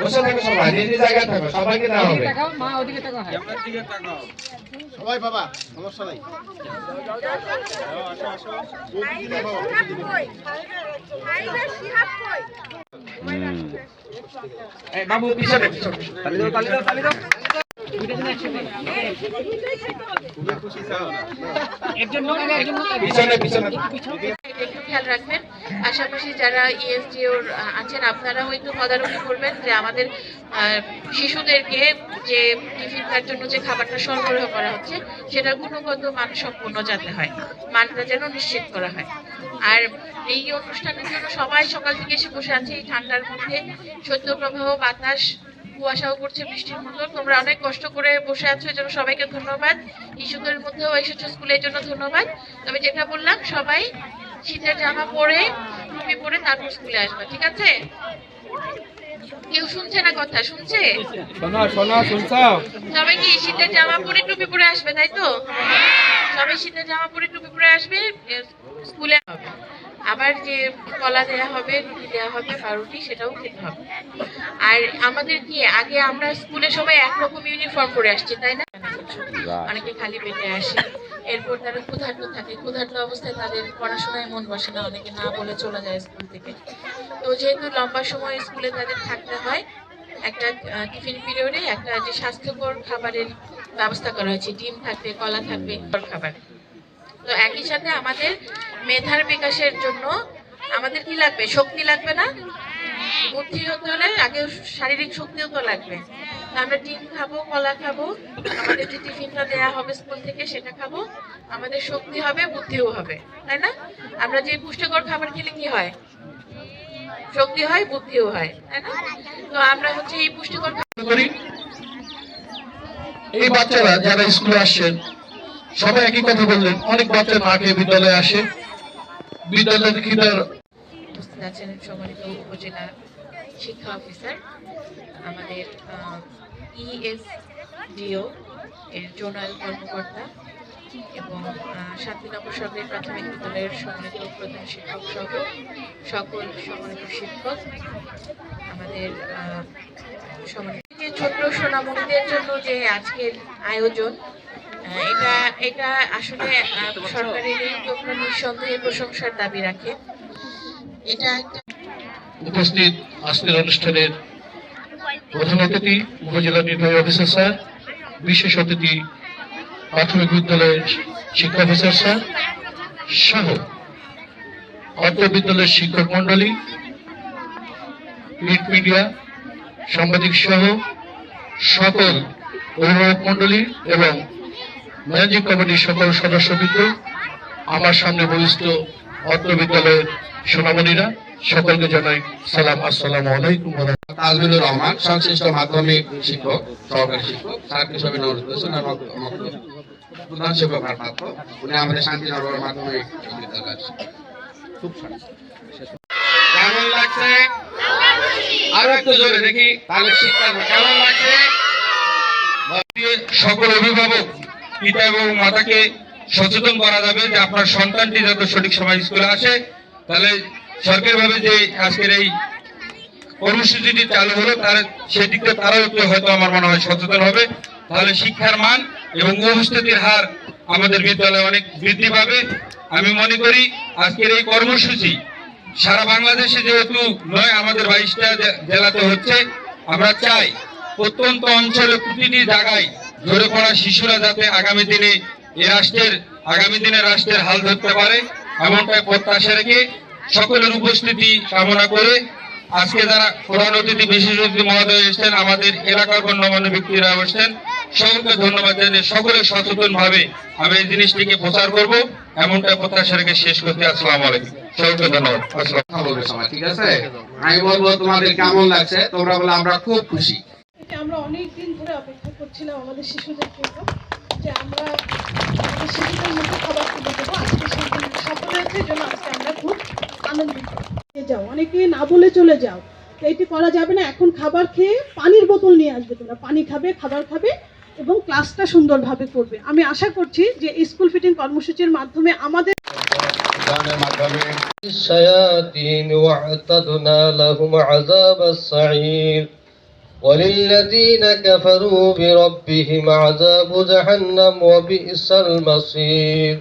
বসে থাকো সবাই নিজ নিজ জায়গায় থাকো সবাইকে দেওয়া হবে। মা ওদিকে থাকো দিকে তাকাও। সবাই বাবা সমস্যা নাই। বাবু পিছনে পিছনে। পিছনে পিছনে। একটু খেয়াল রাখবেন। পাশাপাশি যারা ইএসডিওর আছেন আপনারা হয়তো তদারকি করবেন যে আমাদের শিশুদেরকে যে টিফিন খাওয়ার জন্য যে খাবারটা সরবরাহ করা হচ্ছে সেটার গুণগত মান সম্পূর্ণ যাতে হয়। মানটা যেন নিশ্চিত করা হয়। আর এই অনুষ্ঠানের জন্য সবাই সকাল থেকে এসে বসে আছে এই ঠান্ডার মধ্যে। শৈত্যপ্রবাহ বাতাস, কুয়াশাও করছে বৃষ্টির মতো। তোমরা অনেক কষ্ট করে বসে আছো এই জন্য সবাইকে ধন্যবাদ। ইস্যুদের মধ্যেও এসেছ স্কুলের জন্য ধন্যবাদ। তবে যেটা বললাম, সবাই শীতের জামা পরে টুপি পরে তারপর স্কুলে আসবে ঠিক আছে? কেউ শুনছে না কথা? শুনছে? শোনো শোনো শুনছ সবাই কি শীতের জামা পরে টুপি পরে আসবে তাই তো? সবাই শীতের জামা পরে টুপি পরে আসবে স্কুলে হবে। আবার যে কলা দেওয়া হবে রুটি দেওয়া হবে পাউরুটি সেটাও খেতে হবে। আর আমাদের কি আগে আমরা স্কুলে সবাই একরকম ইউনিফর্ম পরে আসছি তাই না? অনেকে খালি পেটে আসে। এরপর তারা ক্ষুধার্ত থাকে। ক্ষুধার্ত অবস্থায় তাদের পড়াশোনায় মন বসে না, অনেকে না বলে চলে যায় স্কুল থেকে। তো যেহেতু লম্বা সময় স্কুলে তাদের থাকতে হয়, একটা টিফিন পিরিয়ডে একটা যে স্বাস্থ্যকর খাবারের ব্যবস্থা করা হয়েছে, ডিম থাকবে, কলা থাকবে খাবার। তো একই সাথে আমাদের মেধার বিকাশের জন্য আমাদের কি লাগবে? শক্তি লাগবে না? বুদ্ধি আগে শারীরিক শক্তিও তো লাগবে। আমরা ডিম খাব, কলা খাব, আমাদের যে টিফিনটা দেওয়া হবে স্কুল থেকে সেটা খাব, আমাদের শক্তি হবে, বুদ্ধিও হবে, তাই না? আমরা যে পুষ্টিকর খাবার খেলে কি হয়? শক্তি হয়, বুদ্ধিও হয়, তাই না? তো আমরা হচ্ছে এই পুষ্টিকর খাবার এই বাচ্চারা যারা স্কুলে আসছেন সবাই একই কথা বললেন, অনেক বাচ্চা খেয়ে বিদ্যালয়ে আসে। বিদ্যালয় থেকে তার উপস্থিত আছেন সম্মানিত উপজেলা শিক্ষা অফিসার। আমাদের ইএসডিও এর জোনাল কর্মকর্তা এবং আহ, শান্তিনগর সরকারি প্রাথমিক বিদ্যালয়ের সম্মানিত প্রধান শিক্ষক সহ সকল সম্মানিত শিক্ষক। আমাদের সম্মানিত ছোট্ট সোনামণিদের জন্য যে আজকের আয়োজন এটা এটা আসলে সরকারের এই নিঃসন্দেহে প্রশংসার দাবি রাখে। উপস্থিত আজকের অনুষ্ঠানের প্রধান অতিথি, উপজেলা নির্বাহী অফিসার স্যার, বিশেষ অতিথি প্রাথমিক বিদ্যালয়ের শিক্ষা অফিসার স্যার সহ অত্র বিদ্যালয়ের শিক্ষক মন্ডলী প্রিন্ট মিডিয়া সাংবাদিক সহ সকল অভিভাবক মন্ডলী এবং ম্যানেজিং কমিটির সকল সদস্যবৃন্দ আমার সামনে বহিষ্ঠ অত্র বিদ্যালয়ের সোনামণিরা, সকলকে জানাই সালাম, আসসালামু আলাইকুম। তাজমিলুর রহমান, সংশ্লিষ্ট মাধ্যমিক শিক্ষক, সহকারী শিক্ষক প্রধান শিক্ষক উনি আমাদের শান্তিনগর মাধ্যমিক বিদ্যালয়ের খুব কেমন লাগছে? আরও একটু জোরে দেখি, তাহলে শিক্ষা কেমন লাগছে? সকল অভিভাবক পিতা এবং মাতাকে সচেতন করা যাবে যে আপনার সন্তানটি যাতে সঠিক সময় স্কুলে আসে। তাহলে সরকারিভাবে যে আজকের এই কর্মসূচিটি চালু হলো, তার সেদিকটা তারাও একটু হয়তো আমার মনে হয় সচেতন হবে। তাহলে শিক্ষার মান এবং উপস্থিতির হার আমাদের বিদ্যালয়ে অনেক বৃদ্ধি পাবে। আমি মনে করি আজকের এই কর্মসূচি সারা বাংলাদেশে যেহেতু নয়, আমাদের বাইশটা জেলাতে হচ্ছে, আমরা চাই প্রত্যন্ত অঞ্চলে প্রতিটি জায়গায় ঝরে পড়া শিশুরা যাতে আগামী দিনে এ রাষ্ট্রের আগামী দিনে রাষ্ট্রের হাল ধরতে পারে এমনটাই প্রত্যাশা রেখে সকলের উপস্থিতি কামনা করে আজকে যারা প্রধান অতিথি বিশেষ অতিথি মহোদয় এসেছেন আমাদের এলাকার গণ্যমান্য ব্যক্তিরা এসেছেন সকলকে ধন্যবাদ জানিয়ে সকলে সচেতন ভাবে আমি এই জিনিসটিকে প্রচার করব এমনটা প্রত্যাশা রেখে শেষ করতে আসসালামু আলাইকুম। সকলকে ধন্যবাদ। আসসালাম ঠিক আছে? আমি বলব তোমাদের কেমন লাগছে? তোমরা বলে আমরা খুব খুশি। আমরা অনেক দিন ধরে অপেক্ষা করছিলাম আমাদের শিশুদের জন্য যে আমরা আমাদের শিশুদের মুখে খাবার তুলে দেবো আজকে সেই দিন সফল হয়েছে এই জন্য আজকে আমরা খুব আনন্দিত নিয়ে যাও অনেকে না বলে চলে যাও তো এটি করা যাবে না এখন খাবার খেয়ে পানির বোতল নিয়ে আসবে তোমরা পানি খাবে খাবার খাবে এবং ক্লাসটা সুন্দরভাবে করবে আমি আশা করছি যে স্কুল ফিটিং কর্মসূচির মাধ্যমে আমাদের অধ্যয়নের মাধ্যমে الشياطين واعتدنا لهم عذاب السعير وللذين كفروا بربهم عذاب جهنم وبئس المصير.